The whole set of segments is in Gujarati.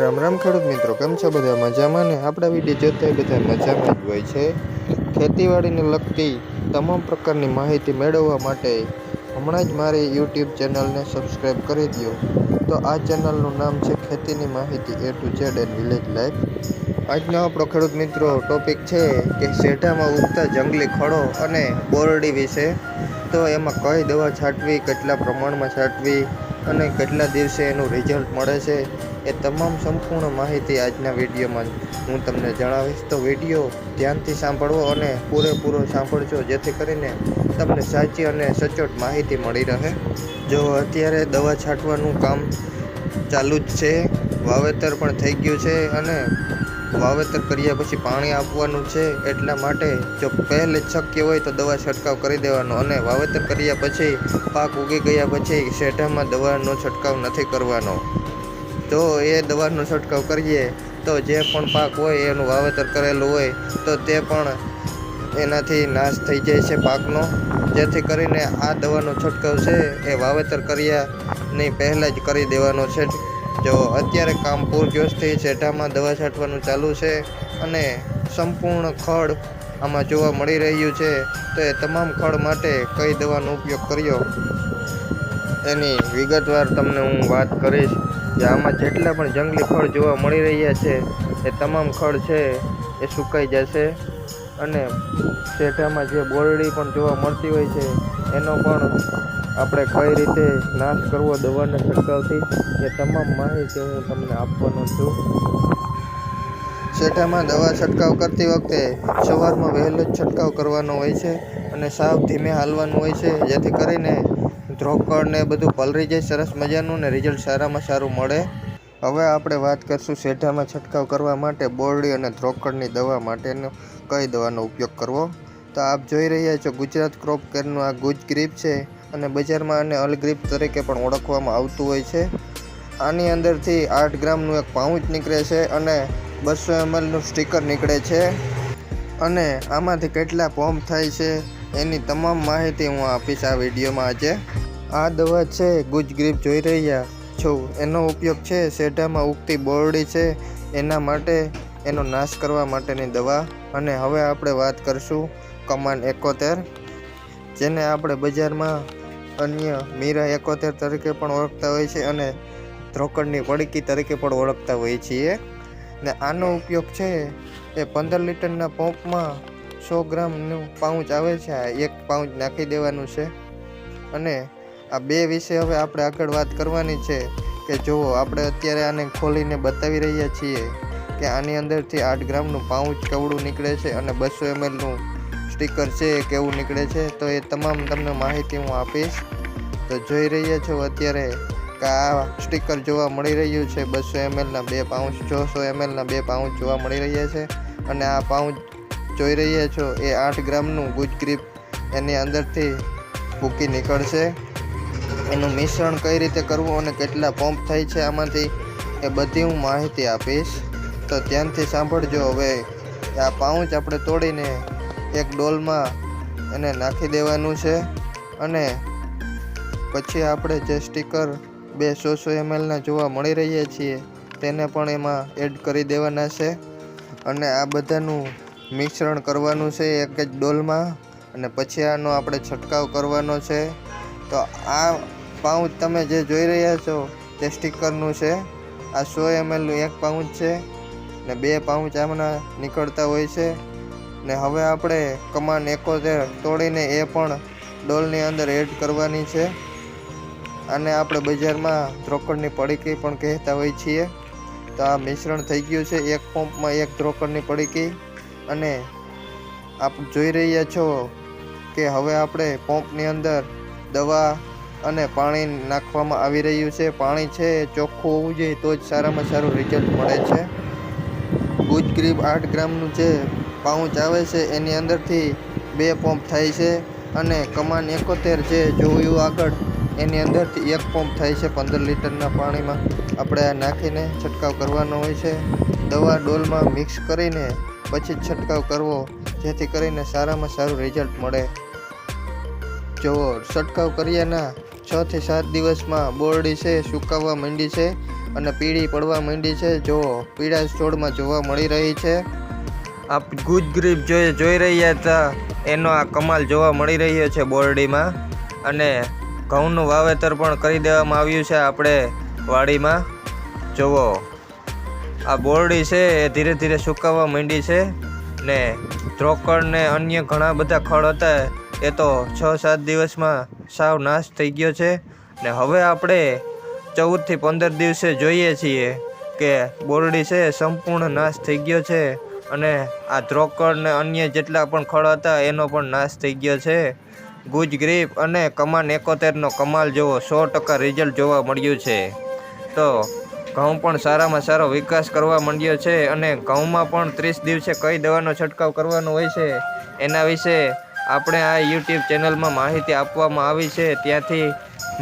રામ રામ ખેડૂત મિત્રો, કેમ છો બધા મજામાં ને? આપણા વીડિયો જોતા બધા મજામાં જ હોય છે. ખેતીવાડીને લગતી તમામ પ્રકારની માહિતી મેળવવા માટે હમણાં જ મારી યુટ્યુબ ચેનલને સબસ્ક્રાઈબ કરી દો તો આ ચેનલનું નામ છે ખેતીની માહિતી A to Z and village life આજનો આપણો ખેડૂત મિત્રો ટોપિક છે કે શેઢામાં ઉગતા જંગલી ખડો અને બોરડી વિશે. તો એમાં કઈ દવા છાંટવી, કેટલા પ્રમાણમાં છાંટવી અને કેટલા દિવસે એનું રિઝલ્ટ મળે છે. એ તમામ સંપૂર્ણ માહિતી આજના વિડીયોમાં હું તમને જણાવીશ. તો વીડિયો ધ્યાનથી સાંભળવો અને પૂરેપૂરો સાંભળજો, જેથી કરીને તમને સાચી અને સચોટ માહિતી મળી રહે. જો અત્યારે દવા છાંટવાનું કામ ચાલુ જ છે, વાવેતર પણ થઈ ગયું છે અને વાવેતર કર્યા પછી પાણી આપવાનું છે, એટલા માટે જો પહેલે જ શક્ય હોય તો દવા છંટકાવ કરી દેવાનો અને વાવેતર કર્યા પછી પાક ઉગી ગયા પછી શેઢામાં દવાનો છંટકાવ નથી કરવાનો. જો એ દવાનો છંટકાવ કરીએ. તો જે પણ પાક હોય એનું વાવેતર કરેલું હોય, તો તે પણ એનાથી નાશ થઈ જાય છે પાકનો. જેથી કરીને આ દવાનો છંટકાવ છે એ વાવેતર કર્યા ની પહેલાં જ કરી દેવાનો છે. જો અત્યારે કામ પૂરજોશથી શેઢામાં દવા છાંટવાનું ચાલુ છે અને સંપૂર્ણ ખડ આમાં જોવા મળી રહ્યું છે, તો એ તમામ ખડ માટે કઈ દવાનો ઉપયોગ કર્યો? એની વિગતવાર તમને હું વાત કરીશ. કે આમાં જેટલા પણ જંગલી ફળ જોવા મળી રહ્યા છે, એ તમામ ખડ છે, એ સુકાઈ જશે. અને શેઠામાં જે બોરડી પણ જોવા મળતી હોય છે, એનો પણ આપણે કઈ રીતે નાશ કરવો દવાના છંટકાવથી, એ તમામ માહિતી હું તમને આપવાનો છું. શેઠામાં દવા છંટકાવ કરતી વખતે સવારમાં વહેલો જ છંટકાવ કરવાનો હોય છે અને સાવ ધીમે હાલવાનું હોય છે, જેથી કરીને ધ્રોકડ ને બધું પલરી જાય, સરસ મજાનું ને રિઝલ્ટ સારામાં સારું મળે. હવે આપણે વાત કરશું શેઢામાં છંટકાવ કરવા માટે, બોરડી અને ધ્રોકડની દવા માટેનો કઈ દવાનો ઉપયોગ કરવો? તો આપ જોઈ રહ્યા છો ગુજરાત ક્રોપ કેરનું આ ગુજ ગ્રીપ છે અને બજારમાં આને અલગ્રીપ તરીકે પણ ઓળખવામાં આવતું હોય છે. આની અંદરથી આઠ ગ્રામનું એક પાઉચ નીકળે છે અને બસો એમએલનું સ્ટીકર નીકળે છે. અને આમાંથી કેટલા પંપ થાય છે એની તમામ માહિતી હું આપીશ આ વિડીયોમાં આજે. આ દવા છે ગુજગ્રીપ જોઈ રહ્યા છો. એનો ઉપયોગ છે, શેઢામાં ઉગતી બોરડી છે, એના માટે એનો નાશ કરવા માટેની દવા. અને હવે આપણે વાત કરશું કમાન એકોતેર, જેને આપણે બજારમાં અન્ય મીરા એકોતેર તરીકે પણ ઓળખતા હોય છે અને ધ્રોકડની પડીકી તરીકે પણ ઓળખતા હોઈએ છીએ. ને આનો ઉપયોગ છે, એ પંદર લીટરના પંપમાં સો ગ્રામનું પાઉચ આવે છે એક પાઉચ નાખી દેવાનું છે. અને આ બે વિશે હવે આપણે આગળ વાત કરવાની છે કે જુઓ, આપણે અત્યારે આને ખોલીને બતાવી રહ્યા છીએ કે આની અંદરથી આઠ ગ્રામનું પાઉચ કવડું નીકળે છે અને બસો એમએલનું સ્ટીકર છે એ કેવું નીકળે છે. તો એ તમામ તમને માહિતી હું આપીશ. તો જોઈ રહ્યા છો અત્યારે કે આ સ્ટીકર જોવા મળી રહ્યું છે. બસો એમએલના બે પાઉચ, છસો એમએલના બે પાઉચ જોવા મળી રહ્યા છે. અને આ પાઉચ જોઈ રહ્યા છો, એ આઠ ગ્રામનું ગુજ ગ્રીપ એની અંદરથી ભૂકી નીકળશે. એનું મિશ્રણ કઈ રીતે કરવું અને કેટલા પંપ થાય છે આમાંથી એ બધી હું માહિતી આપીશ. તો ધ્યાનથી સાંભળજો. હવે આ પાઉચ આપણે તોડીને એક ડોલમાં એને નાખી દેવાનું છે અને પછી આપણે જે સ્ટીકર બે સો સો એમએલના જોવા મળી રહ્યા છીએ તેને પણ એમાં એડ કરી દેવાના છે અને આ બધાનું મિશ્રણ કરવાનું છે એક જ ડોલમાં અને પછી આનો આપણે છંટકાવ કરવાનો છે. તો આ પાઉચ તમે જે જોઈ રહ્યા છો, તે સ્ટીકરનું છે. આ સો એમએલનું એક પાઉચ છે ને બે પાઉચ આમના નીકળતા હોય છે. ને હવે આપણે કમાન એકોતેર તોડીને એ પણ ડોલની અંદર એડ કરવાની છે. આને આપણે બજારમાં ધ્રોકડની પડીકી પણ કહેતા હોઈએ છીએ. તો આ મિશ્રણ થઈ ગયું છે એક પંપમાં એક ધ્રોકડની પડીકી. અને આપ જોઈ રહ્યા છો કે હવે આપણે પંપની અંદર દવા અને પાણી નાખવામાં આવી રહ્યું છે. પાણી છે, ચોખ્ખું હોવું જોઈએ, તો જ સારામાં સારું રિઝલ્ટ મળે છે. ગુજ ગ્રીપ આઠ ગ્રામનું જે પાઉચ આવે છે, એની અંદરથી બે પંપ થાય છે અને કમાન એકોતેર જે જોયું આગળ, એની અંદરથી એક પંપ થાય છે પંદર લીટરના પાણીમાં. આપણે નાખીને છંટકાવ કરવાનો હોય છે. દવા ડોલમાં મિક્સ કરીને પછી જ છંટકાવ કરવો, જેથી કરીને સારામાં સારું રિઝલ્ટ મળે. જો છંટકાવ કર્યાના છ થી સાત દિવસમાં બોરડી છે સુકાવવા માંડી છે અને પીળી પડવા માંડી છે. જો પીળા છોડમાં જોવા મળી રહી છે. આપ ગુજ ગ્રીપ જોઈ જોઈ રહ્યા હતા. એનો આ કમાલ જોવા મળી રહ્યો છે બોરડીમાં અને ઘઉંનું વાવેતર પણ કરી દેવામાં આવ્યું છે આપણે વાડીમાં. જુઓ, આ બોરડી છે એ ધીરે ધીરે સુકાવવા માંડી છે ને ધ્રોકડ ને અન્ય ઘણા બધા ખડ હતા. એ તો છ સાત દિવસમાં સાવ નાશ થઈ ગયો છે. ને હવે આપણે ચૌદથી પંદર દિવસે જોઈએ છીએ કે બોરડી છે સંપૂર્ણ નાશ થઈ ગયો છે અને આ ધ્રોકડ ને અન્ય જેટલા પણ ખળ હતા એનો પણ નાશ થઈ ગયો છે. ગુજ ગ્રીપ અને કમાન એકોતેરનો કમાલ જેવો સો ટકા રિઝલ્ટ જોવા મળ્યું છે. તો ઘઉં પણ સારામાં સારો વિકાસ કરવા માંડ્યો છે અને ઘઉંમાં પણ ત્રીસ દિવસે કઈ દવાનો છંટકાવ કરવાનો હોય છે? એના વિશે આપણે આ યુટ્યુબ ચેનલમાં માહિતી આપવામાં આવી છે. ત્યાંથી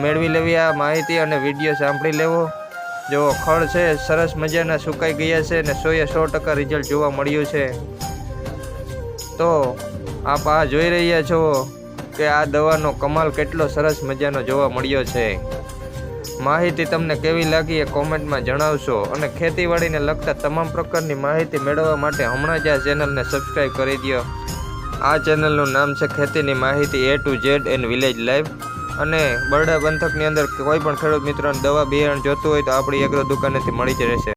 મેળવી લેવી આ માહિતી અને વીડિયો સાંભળી લેવો. જેવો ખળ છે, સરસ મજાના સુકાઈ ગયા છે અને સોએ સો ટકા રિઝલ્ટ જોવા મળ્યું છે. તો આપ આ જોઈ રહ્યા છો કે આ દવાનો કમાલ કેટલો સરસ મજાનો જોવા મળ્યો છે. માહિતી તમને કેવી લાગી એ કોમેન્ટમાં જણાવશો અને ખેતીવાડીને લગતા તમામ પ્રકારની માહિતી મેળવવા માટે હમણાં જ આ ચેનલને સબસ્ક્રાઈબ કરી દો આ ચેનલનું નામ છે ખેતીની માહિતી A to Z and village live અને બરડા પંથકની અંદર કોઈ પણ ખેડૂત મિત્રોને દવા બિયારણ જોતું હોય તો આપણી એગ્રો દુકાનેથી મળી જ રહેશે.